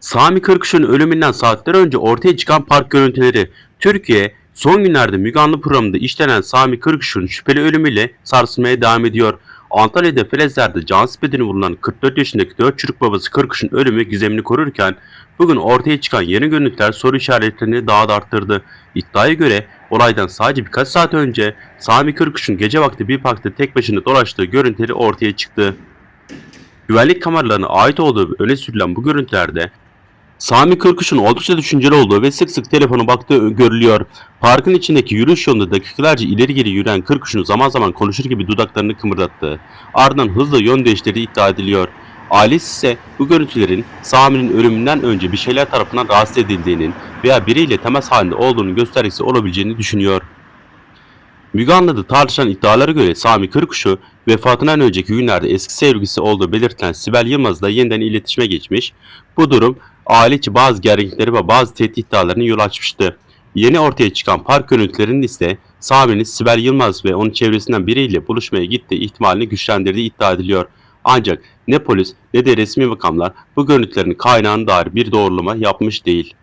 Sami Kırkış'ın ölümünden saatler önce ortaya çıkan park görüntüleri. Türkiye son günlerde Müge Anlı programında işlenen Sami Kırkış'ın şüpheli ölümüyle sarsılmaya devam ediyor. Antalya'da Felezler'de cansız bedeni vurulan 44 yaşındaki 4 çocuk babası Kırkış'ın ölümü gizemini korurken bugün ortaya çıkan yeni görüntüler soru işaretlerini daha da arttırdı. İddiaya göre olaydan sadece birkaç saat önce Sami Kırkış'ın gece vakti bir parkta tek başına dolaştığı görüntüleri ortaya çıktı. Güvenlik kameralarına ait olduğu öne sürülen bu görüntülerde Sami Kırkış'ın oldukça düşünceli olduğu ve sık sık telefona baktığı görülüyor. Parkın içindeki yürüyüş yolunda dakikalarca ileri geri yürüyen Kırkış'ın zaman zaman konuşur gibi dudaklarını kımırdattı. Ardından hızla yön değiştirdiği iddia ediliyor. Ailesi ise bu görüntülerin Sami'nin ölümünden önce bir şeyler tarafından rahatsız edildiğinin veya biriyle temas halinde olduğunun göstergesi olabileceğini düşünüyor. Müge Anlı'da tartışılan iddialara göre Sami Kırkuş'u vefatından önceki günlerde eski sevgilisi olduğu belirtilen Sibel Yılmaz'la yeniden iletişime geçmiş. Bu durum aile içi bazı gerginlikleri ve bazı tehdit iddialarını yol açmıştı. Yeni ortaya çıkan park görüntülerinin ise Sami'nin Sibel Yılmaz ve onun çevresinden biriyle buluşmaya gittiği ihtimalini güçlendirdiği iddia ediliyor. Ancak ne polis ne de resmi makamlar bu görüntülerin kaynağına dair bir doğrulama yapmış değil.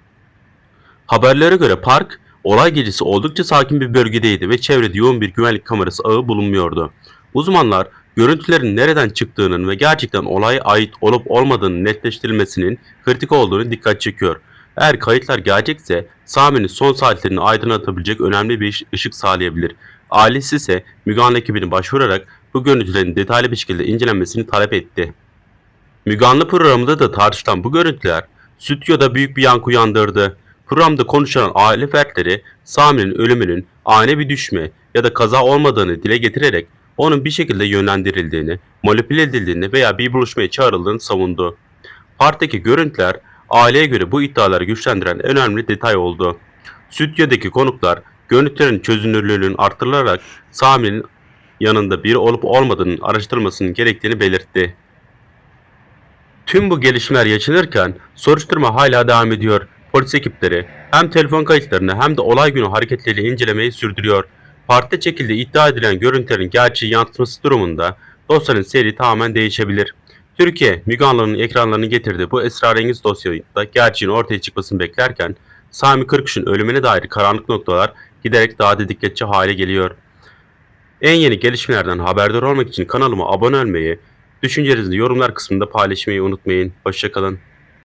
Haberlere göre park olay gecesi oldukça sakin bir bölgedeydi ve çevrede yoğun bir güvenlik kamerası ağı bulunmuyordu. Uzmanlar görüntülerin nereden çıktığının ve gerçekten olaya ait olup olmadığının netleştirilmesinin kritik olduğunu dikkat çekiyor. Eğer kayıtlar gerçekse Sami'nin son saatlerini aydınlatabilecek önemli bir ışık sağlayabilir. Ailesi ise Müge ekibine başvurarak bu görüntülerin detaylı bir şekilde incelenmesini talep etti. Müge Anlı programında da tartışılan bu görüntüler stüdyoda büyük bir yankı uyandırdı. Programda konuşulan aile fertleri Sami'nin ölümünün ani bir düşme ya da kaza olmadığını dile getirerek onun bir şekilde yönlendirildiğini, manipüle edildiğini veya bir buluşmaya çağrıldığını savundu. Parktaki görüntüler aileye göre bu iddiaları güçlendiren en önemli detay oldu. Stüdyodaki konuklar görüntülerin çözünürlüğünün artırılarak Sami'nin yanında biri olup olmadığının araştırılmasının gerektiğini belirtti. Tüm bu gelişmeler yaşanırken soruşturma hala devam ediyor. Polis ekipleri hem telefon kayıtlarını hem de olay günü hareketleriyle incelemeyi sürdürüyor. Partide çekildiği iddia edilen görüntülerin gerçeği yansıtması durumunda dosyanın seyri tamamen değişebilir. Türkiye, Müge ekranlarını getirdiği bu esrarengiz dosyada gerçeğin ortaya çıkmasını beklerken Sami Kırkış'ın ölümüne dair karanlık noktalar giderek daha da dikkatçi hale geliyor. En yeni gelişmelerden haberdar olmak için kanalıma abone olmayı, düşüncelerinizi yorumlar kısmında paylaşmayı unutmayın. Hoşçakalın.